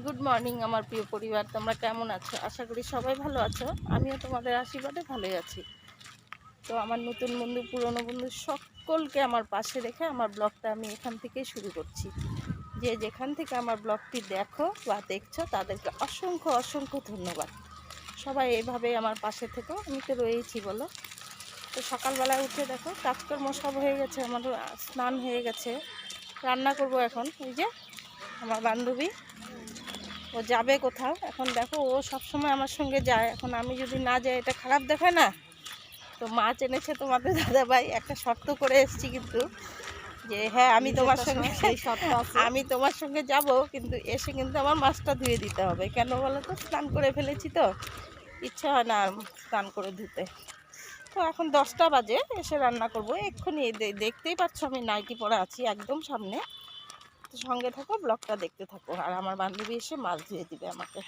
Good morning আমার প্রিয় পরিবার। তোমরা কেমন আছো? আশা করি সবাই ভালো আছো। আমিও তোমাদের আশীর্বাদে ভালোই আছি। তো আমার নতুন বন্ধু, পুরনো বন্ধু সকলকে আমার পাশে রেখে আমার ব্লগটা আমি এখান থেকেই শুরু করছি। যে যেখান থেকে আমার ব্লগটি দেখো বা দেখছ, তাদেরকে অসংখ্য অসংখ্য ধন্যবাদ। সবাই এভাবে আমার পাশে থেকো। আমি তো রয়েইছি বলো। তো সকালবেলা উঠে দেখো, কাজকর্ম সব হয়ে গেছে, আমার স্নান হয়ে গেছে। রান্না করব এখন। এই যে, আমার বান্ধবী। ও যাবে কোথাও। এখন দেখো ও সব সময় আমার সঙ্গে যায়। এখন আমি যদি না যাই এটা খারাপ দেখায় না? তো মাছ এনেছে তোমাদের দাদা ভাই একটা শর্ত করে এসেছি কিন্তু যে হ্যাঁ আমি তোমার সঙ্গে আমি তোমার সঙ্গে যাব কিন্তু এসে কিন্তু আমার মাছটা ধুয়ে দিতে হবে। কেন বলো তো? স্নান করে ফেলেছি তো। ইচ্ছা হয় না স্নান করে ধুতে। তো এখন দশটা বাজে এসে রান্না করব। এক্ষুনি দেখতেই পাচ্ছ আমি নাইটি পরে আছি একদম সামনে। তো সঙ্গে থাকো ব্লগটা দেখতে থাকো। আর আমার বান্ধবী এসে মাছ ধুয়ে দিবে আমাকে।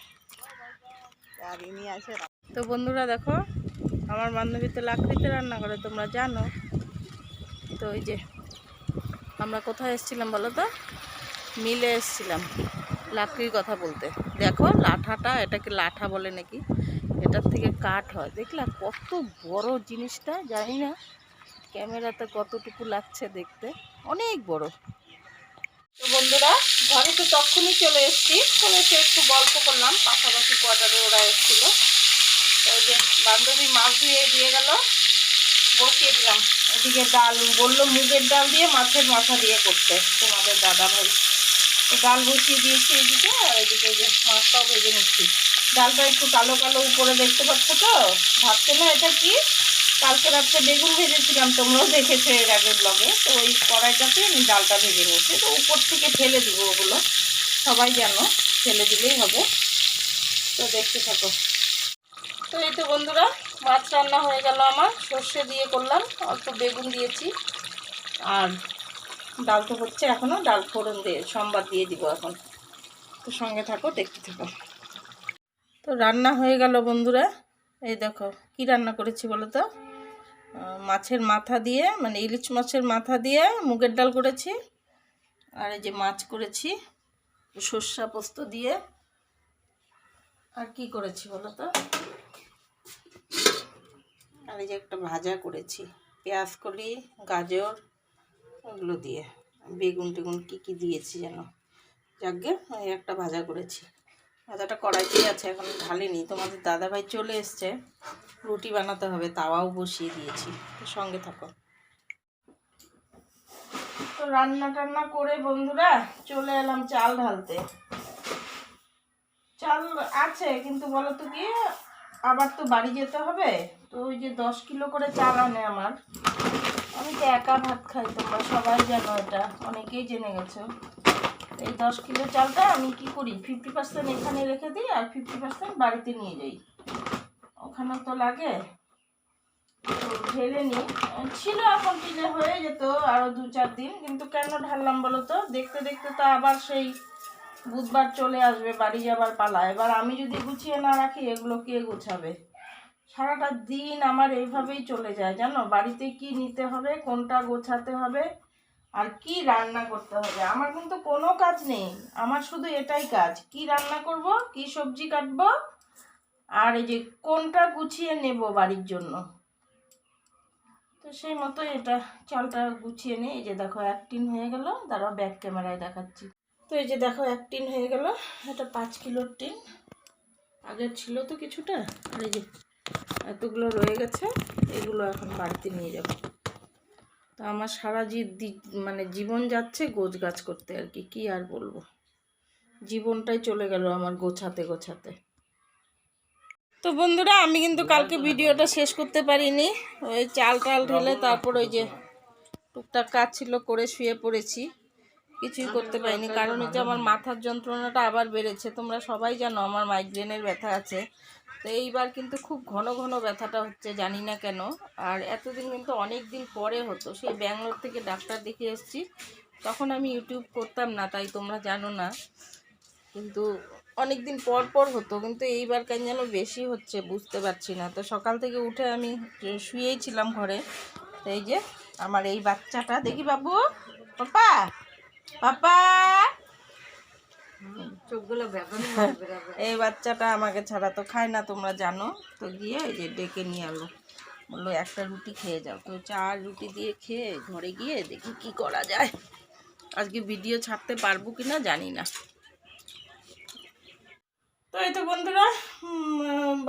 তো বন্ধুরা দেখো, আমার বান্ধবী তো লাকড়িতে রান্না করে, তোমরা জানো। তো ওই যে, আমরা কোথায় এসেছিলাম বলো তো? মিলে এসেছিলাম, লাকড়ির কথা বলতে। দেখো, লাঠাটা এটাকে লাঠা বলে নাকি? এটার থেকে কাঠ হয়। দেখলাম কত বড় জিনিসটা, জানি না। ক্যামেরাতে কতটুকু লাগছে দেখতে। অনেক বড়। তো বন্ধুরা, ঘরে তো তখনই চলে এসেছি। চলে এসে একটু গল্প করলাম, পাশাপাশি কোয়ার্টারে ওরা এসেছিল। ওই যে বান্ধবী মাছ ধুয়ে দিয়ে গেল, বসিয়ে দিলাম। এদিকে ডাল, বলল মুগের ডাল দিয়ে মাছের মাথা দিয়ে করতে, তোমাদের দাদা ভাই। তো ডাল বসিয়ে দিয়েছি এদিকে, আর এদিকে যে মাছটাও ভেজে নিচ্ছি। ডালটা একটু কালো কালো উপরে দেখতে পাচ্ছ তো? ভাবছে না এটা কি? কালকে রাত্রে বেগুন ভেজেছিলাম, তোমরাও দেখেছ এর আগে ব্লগে তো ওই কড়াইটাতে আমি ডালটা ভেজে নিয়েছি। তো উপর থেকে ফেলে দিব ওগুলো। সবাই জানো ফেলে দিলেই হবে। তো দেখতে থাকো। তো এই তো বন্ধুরা, মাছ রান্না হয়ে গেল আমার। সর্ষে দিয়ে করলাম, অল্প বেগুন দিয়েছি। আর ডাল তো হচ্ছে এখনও ডাল ফোড়ন দিয়ে, সোমবার দিয়ে দিব এখন। তো সঙ্গে থাকো, দেখতে থাকো। তো রান্না হয়ে গেল বন্ধুরা। এই দেখো, কি রান্না করেছি বলো তো? মাছের মাথা দিয়ে মানে ইলিশ মাছের মাথা দিয়ে মুগের ডাল করেছি। আর এই যে মাছ করেছি, সর্ষা পোস্ত দিয়ে। আর কি করেছি বলো তো? আর এই যে একটা ভাজা করেছি, পেঁয়াজ কলি, গাজর ওগুলো দিয়ে। বেগুন টেগুন কী কী দিয়েছি যেন? যাকে ওই একটা ভাজা করেছি। ভাজাটা কড়াইতেই আছে, এখন ঢালিনি। তোমাদের দাদাভাই চলে এসছে। রুটি বানাতে হবে, তাওয়াও বসিয়ে দিয়েছি। তো সঙ্গে থাকো। তো রান্না টান্না করে বন্ধুরা চলে এলাম চাল ঢালতে। চাল আছে, কিন্তু বলো তো কি, আবার তো বাড়ি যেতে হবে, তো ওই যে দশ কিলো করে চাল আনে আমার। আমি তো একা ভাত খাই তোমরা সবাই জানো এটা, অনেকেই জেনে গেছো। এই দশ কিলো চালটা আমি কি করি ফিফটি পার্সেন্ট এখানে রেখে দিই আর ফিফটি পার্সেন্ট বাড়িতে নিয়ে যাই। ওখানে তো লাগে। তো ঢেলে নিই ছিল এখন টিলে হয়ে যেত আরও দু চার দিন। কিন্তু কেন ঢাললাম বলো তো? দেখতে দেখতে তো আবার সেই বুধবার চলে আসবে, বাড়ি যাবার পালা। এবার আমি যদি গুছিয়ে না রাখি, এগুলো কে গুছাবে? সারাটা দিন আমার এইভাবেই চলে যায়, জানো? বাড়িতে কি নিতে হবে, কোনটা গোছাতে হবে, আর কি রান্না করতে হবে? আমার কিন্তু কোনো কাজ নেই। আমার শুধু এটাই কাজ। কি রান্না করব, কি সবজি কাটবো আর এই যে কোনটা গুছিয়ে নেব বাড়ির জন্য? তো সেই মতো এটা চালটা গুছিয়ে নিই। এই যে দেখো এক টিন হয়ে গেল, দাঁড়াও ব্যাক ক্যামেরায় দেখাচ্ছি। তো এই যে দেখো এক টিন হয়ে গেল, এটা পাঁচ কিলোর টিন। আগের ছিল তো কিছুটা, আর এই যে এতগুলো রয়ে গেছে, এগুলো এখন বাড়িতে নিয়ে যাব। তো আমার সারা জি- মানে জীবন যাচ্ছে গোছ গাছ করতে আর কি কি আর বলব? জীবনটাই চলে গেল আমার গোছাতে গোছাতে। তো বন্ধুরা, আমি কিন্তু কালকে ভিডিওটা শেষ করতে পারিনি। ওই চাল টাল ঢেলে তারপর ওই যে টুকটাক কাজ ছিল করে শুয়ে পড়েছি। কিছুই করতে পারিনি, কারণ হচ্ছে আমার মাথার যন্ত্রণাটা আবার বেড়েছে। তোমরা সবাই জানো আমার মাইগ্রেনের ব্যথা আছে। তো এইবার কিন্তু খুব ঘন ঘন ব্যথাটা হচ্ছে, জানি না কেন। আর এতদিন কিন্তু অনেক দিন পরে হতো, সেই ব্যাঙ্গালোর থেকে ডাক্তার দেখে এসেছি। তখন আমি ইউটিউব করতাম না, তাই তোমরা জানো না। কিন্তু অনেক দিন পর পর হতো কিন্তু এইবার কেন যেন বেশি হচ্ছে বুঝতে পারছি না। তো সকাল থেকে উঠে আমি শুয়েই ছিলাম ঘরে। তো এই যে আমার এই বাচ্চাটা দেখি বাবু পাপা পাপা। চোখগুলো বেগুনি এই বাচ্চাটা আমাকে ছাড়া তো খায় না তোমরা জানো। তো গিয়ে এই যে ডেকে নিয়ে আলো বলল একটা রুটি খেয়ে যাও। তো চার রুটি দিয়ে খেয়ে ঘরে গিয়ে দেখি কি করা যায়। আজকে ভিডিও ছাড়তে পারব কি না জানি না। তো এই তো বন্ধুরা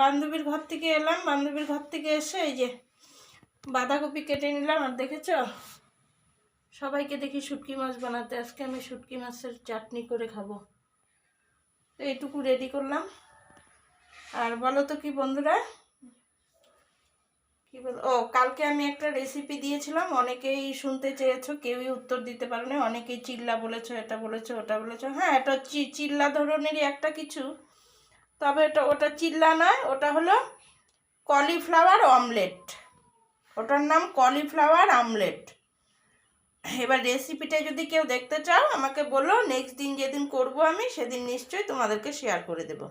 বান্ধবীর ঘর থেকে এলাম। বান্ধবীর ঘর থেকে এসে এই যে বাঁধাকপি কেটে নিলাম, আর দেখেছ? সবাইকে দেখি শুটকি মাছ বানাতে। আজকে আমি শুটকি মাছের চাটনি করে খাব। তো এইটুকু রেডি করলাম। আর বলো তো কি বন্ধুরা? কি বল? ও, কালকে আমি একটা রেসিপি দিয়েছিলাম। অনেকেই শুনতে চেয়েছো, কেউই উত্তর দিতে পারো না অনেকেই চিল্লা বলেছ, এটা বলেছ, ওটা বলেছ। হ্যাঁ এটা চিল্লা ধরনেরই একটা কিছু। তবে এটা ওটা চিল্লা নয়, ওটা হলো কলিফ্লাওয়ার অমলেট। ওটার নাম কলিফ্লাওয়ার আমলেট এবার রেসিপিটা যদি কেউ দেখতে চাও, আমাকে বলো নেক্সট দিন যেদিন করব আমি, সেদিন নিশ্চয়ই তোমাদেরকে শেয়ার করে দেব।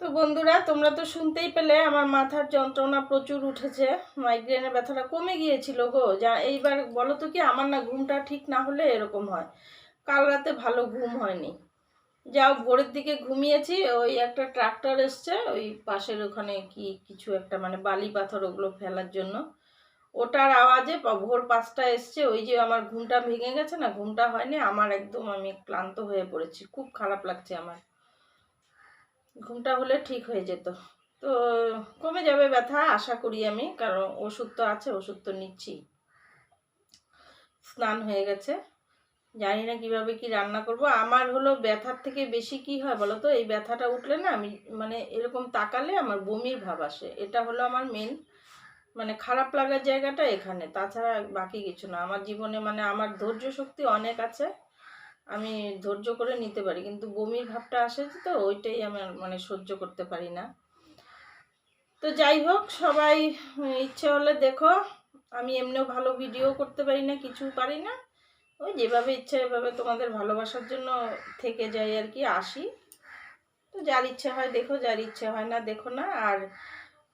তো বন্ধুরা, তোমরা তো শুনতেই পেলে, আমার মাথার যন্ত্রণা প্রচুর উঠেছে। মাইগ্রেনের ব্যথাটা কমে গিয়েছিল গো। যা, এইবার বলো তো কি, আমার না ঘুমটা ঠিক না হলে এরকম হয়। কাল রাতে ভালো ঘুম হয়নি। যাও, ভোরের দিকে ঘুমিয়েছি, ওই একটা ট্রাক্টর এসছে, ওই পাশের ওখানে কি, কিছু একটা মানে বালি পাথর ওগুলো ফেলার জন্য। ওটার আওয়াজে ভোর পাঁচটা এসছে, ওই যে আমার ঘুমটা ভেঙে গেছে না, ঘুমটা হয়নি, আমার একদম আমি ক্লান্ত হয়ে পড়েছি, খুব খারাপ লাগছে আমার। ঘুমটা হলে ঠিক হয়ে যেত। তো, কমে যাবে ব্যথা, আশা করি আমি, কারণ ওষুধ তো আছে, ওষুধ তো নিচ্ছি। স্নান হয়ে গেছে। জানি না কীভাবে কি রান্না করব। আমার হলো ব্যথার থেকে বেশি কি হয় বলো তো? এই ব্যথাটা উঠলে না আমি মানে এরকম তাকালে আমার বমির ভাব আসে। এটা হলো আমার মেন মানে খারাপ লাগার জায়গাটা এখানে। তাছাড়া বাকি কিছু না। আমার জীবনে মানে আমার ধৈর্য শক্তি অনেক আছে। আমি ধৈর্য করে নিতে পারি। কিন্তু বমির ভাবটা আসে তো ওইটাই আমার মানে সহ্য করতে পারি না। তো যাই হোক, সবাই ইচ্ছে হলে দেখো। আমি এমনিও ভালো ভিডিও করতে পারি না, কিছু পারি না। ওই যেভাবে ইচ্ছা এভাবে তোমাদের ভালোবাসার জন্য থেকে যাই আর কি, আসি। তো যার ইচ্ছে হয় দেখো, যার ইচ্ছে হয় না দেখো না। আর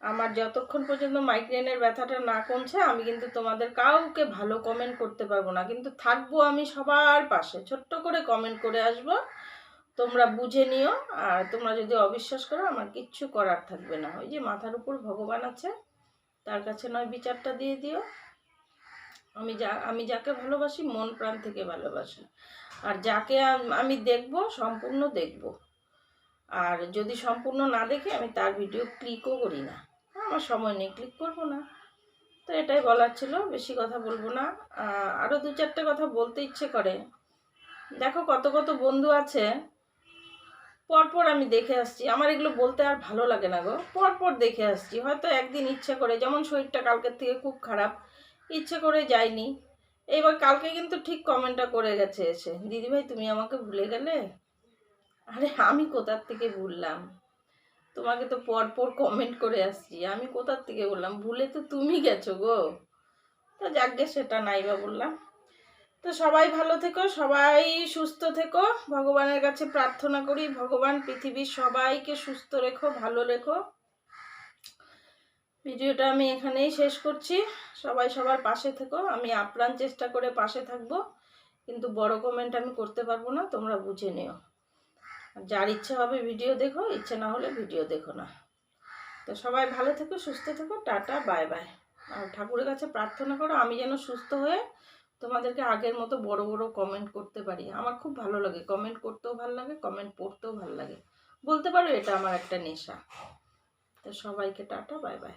আমার যতক্ষণ পর্যন্ত মাইগ্রেনের ব্যথাটা না কমছে, আমি কিন্তু তোমাদের কাউকে ভালো কমেন্ট করতে পারব না। কিন্তু থাকব আমি সবার পাশে। ছোট্ট করে কমেন্ট করে আসব। তোমরা বুঝে নিও। আর তোমরা যদি অবিশ্বাস করো, আমার কিচ্ছু করার থাকবে না। ওই যে মাথার উপর ভগবান আছে, তার কাছে নয়, বিচারটা দিয়ে দিও। আমি যা, আমি যাকে ভালোবাসি মন প্রাণ থেকে ভালোবাসি। আর যাকে আমি দেখব, সম্পূর্ণ দেখব। আর যদি সম্পূর্ণ না দেখে, আমি তার ভিডিও ক্লিকও করি না। আমার সময় নেই ক্লিক করব না। তো এটাই বলার ছিল, বেশি কথা বলব না। আরও দু চারটে কথা বলতে ইচ্ছে করে। দেখো কত কত বন্ধু আছে। পরপর আমি দেখে আসছি। আমার এগুলো বলতে আর ভালো লাগে না গো। পরপর দেখে আসছি। হয়তো একদিন ইচ্ছে করে, যেমন শরীরটা কালকের থেকে খুব খারাপ ইচ্ছে করে যাইনি এবার কালকে কিন্তু ঠিক কমেন্টটা করে গেছে এসে। দিদিভাই, তুমি আমাকে ভুলে গেলে? আরে, আমি কোথার থেকে ভুললাম? তোমাকে তো পরপর কমেন্ট করে আসছি। আমি কোথার থেকে বললাম? ভুলে তো তুমি গেছো গো। তো যাকগে সেটা নাই বা বললাম। তো সবাই ভালো থেকো, সবাই সুস্থ থেকো। ভগবানের কাছে প্রার্থনা করি, ভগবান পৃথিবীর সবাইকে সুস্থ রেখো, ভালো রেখো। ভিডিওটা আমি এখানেই শেষ করছি। সবাই সবার পাশে থেকো। আমি আপ্রাণ চেষ্টা করে পাশে থাকব। কিন্তু বড় কমেন্ট আমি করতে পারব না, তোমরা বুঝে নিও। যার ইচ্ছা হবে ভিডিও দেখো, ইচ্ছে না হলে ভিডিও দেখো না। তো সবাই ভালো থেকো, সুস্থ থেকো, টাটা বাই বাই আর ঠাকুরের কাছে প্রার্থনা করো, আমি যেন সুস্থ হয়ে তোমাদেরকে আগের মতো বড় বড় কমেন্ট করতে পারি। আমার খুব ভালো লাগে। কমেন্ট করতেও ভালো লাগে কমেন্ট পড়তেও ভালো লাগে। বলতে পারো এটা আমার একটা নেশা। তো সবাইকে টাটা বাই বাই